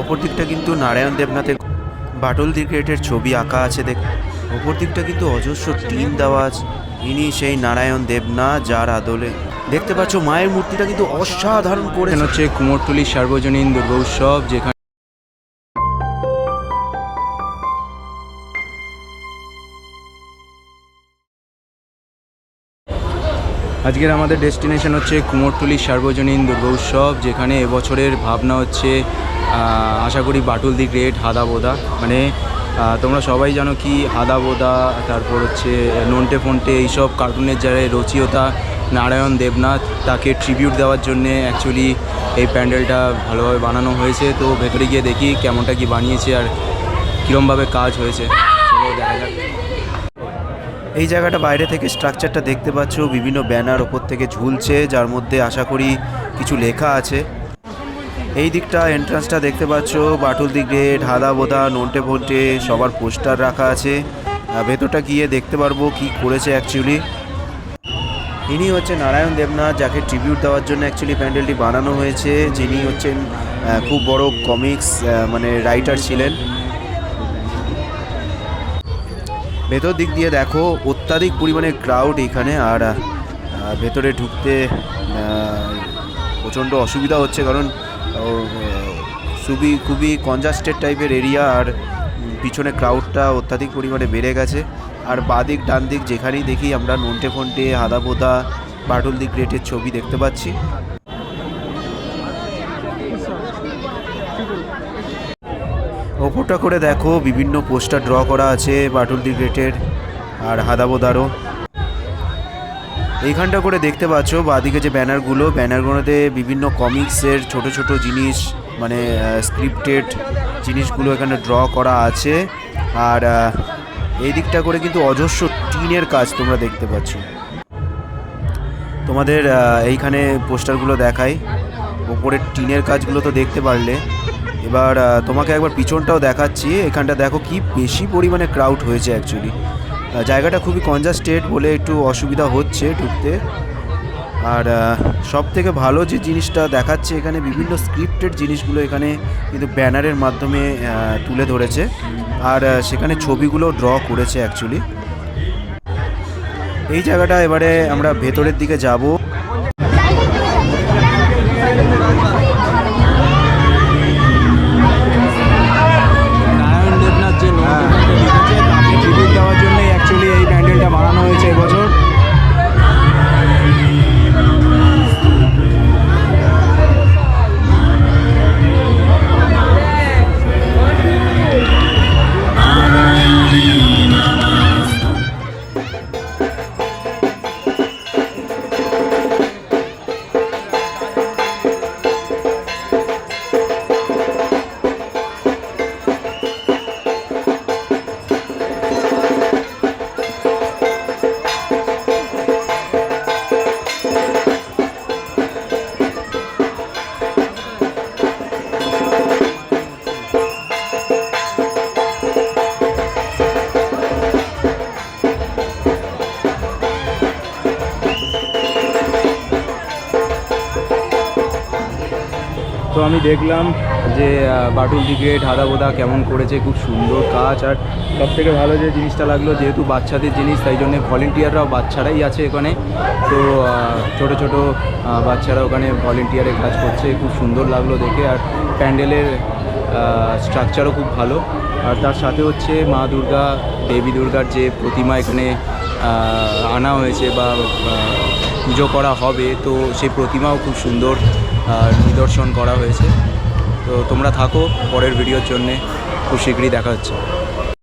ওপর দিকটা কিন্তু নারায়ণ দেবনাথের বাটল দি ছবি আঁকা আছে দেখ। অপর দিকটা কিন্তু অজস্র টিন দেওয়া আছে। ইনি সেই নারায়ণ দেবনাথ যার আদলে। দেখতে পাচ্ছ, মায়ের মূর্তিটা কিন্তু অসাধারণ করে হচ্ছে কুমোরটুলি সার্বজনীন দুর্গোৎসব, যেখানে আজকের আমাদের ডেস্টিনেশন হচ্ছে কুমোরটুলি সার্বজনীন দুর্গা উৎসব, যেখানে এবছরের ভাবনা হচ্ছে আশা করি বাটুল দি গ্রেট হাদা বোদা। মানে তোমরা সবাই জানো কি হাদা বোদা, তারপর হচ্ছে নন্টে ফন্টে এইসব কার্টুনের যারা রচিয়তা নারায়ণ দেবনাথ, তাকে ট্রিবিউট দেওয়ার জন্যে অ্যাকচুয়ালি এই প্যান্ডেলটা ভালোভাবে বানানো হয়েছে। তো ভেতরে গিয়ে দেখি কেমনটা কি বানিয়েছে আর কীরমভাবে কাজ হয়েছে। এই জায়গাটা বাইরে থেকে স্ট্রাকচারটা দেখতে পাচ্ছ, বিভিন্ন ব্যানার ওপর থেকে ঝুলছে, যার মধ্যে আশা করি কিছু লেখা আছে। এই দিকটা এন্ট্রান্সটা দেখতে পাচ্ছ, বাটুল দি গ্রেট, হাদা বোদা, নন্টে ফন্টে সবার পোস্টার রাখা আছে। ভেতরটা গিয়ে দেখতে পারব কি করেছে অ্যাকচুয়ালি ইনি হচ্ছে নারায়ণ দেবনাথ, যাকে ট্রিবিউট দেওয়ার জন্য অ্যাকচুয়ালি প্যান্ডেলটি বানানো হয়েছে। যিনি হচ্ছেন খুব বড় কমিক্স মানে রাইটার ছিলেন। ভেতর দিক দিয়ে দেখো, অত্যাধিক পরিমাণে ক্রাউড এখানে, আর ভেতরে ঢুকতে প্রচণ্ড অসুবিধা হচ্ছে কারণ খুবই খুবই কনজাস্টেড টাইপের এরিয়া আর পিছনে ক্রাউডটা অত্যাধিক পরিমাণে বেড়ে গেছে। আর বাদিক ডান দিক যেখানেই দেখি আমরা নন্টে ফন্টে হাদা বোদা বাটুল দিক গ্রেটের ছবি দেখতে পাচ্ছি। ওপরটা করে দেখো, বিভিন্ন পোস্টার ড্র করা আছে, বাটুল দি গ্রেটের আর হাদাবোদারও এইখানটা করে দেখতে পাচ্ছ, বাদিকে যে ব্যানারগুলো, ব্যানারগুলোতে বিভিন্ন কমিক্সের ছোট ছোট জিনিস মানে স্ক্রিপ্টেড জিনিসগুলো এখানে ড্র করা আছে। আর এই দিকটা করে কিন্তু অজস্র টিনের কাজ তোমরা দেখতে পাচ্ছ। তোমাদের এইখানে পোস্টারগুলো দেখাই। ওপরের টিনের কাজগুলো তো দেখতে পারলে। এবার তোমাকে একবার পিছনটাও দেখাচ্ছি। এখানটা দেখো কি বেশি পরিমাণে ক্রাউড হয়েছে অ্যাকচুয়ালি জায়গাটা খুবই কনজাস্টেড বলে একটু অসুবিধা হচ্ছে ঢুকতে। আর সব থেকে ভালো যে জিনিসটা দেখাচ্ছে এখানে বিভিন্ন স্ক্রিপ্টেড জিনিসগুলো এখানে কিন্তু ব্যানারের মাধ্যমে তুলে ধরেছে। আর সেখানে ছবিগুলো ড্র করেছে অ্যাকচুয়ালি এই জায়গাটা এবারে আমরা ভেতরের দিকে যাব। আমি দেখলাম যে বাটুল ক্রিকেট হাদা বোদা কেমন করেছে, খুব সুন্দর কাজ। আর সব থেকে ভালো যে জিনিসটা লাগল, যেহেতু বাচ্চাদের জিনিস, তাই জন্য ভলেন্টিয়াররাও বাচ্চারাই আছে এখানে। তো ছোট ছোট বাচ্চারা ওখানে ভলেন্টিয়ারে কাজ করছে, খুব সুন্দর লাগল দেখে। আর প্যান্ডেলের স্ট্রাকচারও খুব ভালো। আর তার সাথে হচ্ছে মা দুর্গা, দেবী দুর্গার যে প্রতিমা এখানে আনা হয়েছে বা পুজো করা হবে, তো সেই প্রতিমাও খুব সুন্দর নিদর্শন করা হয়েছে। তো তোমরা থাকো, পরের ভিডিওর জন্যে খুব শীঘ্রই দেখা হচ্ছে।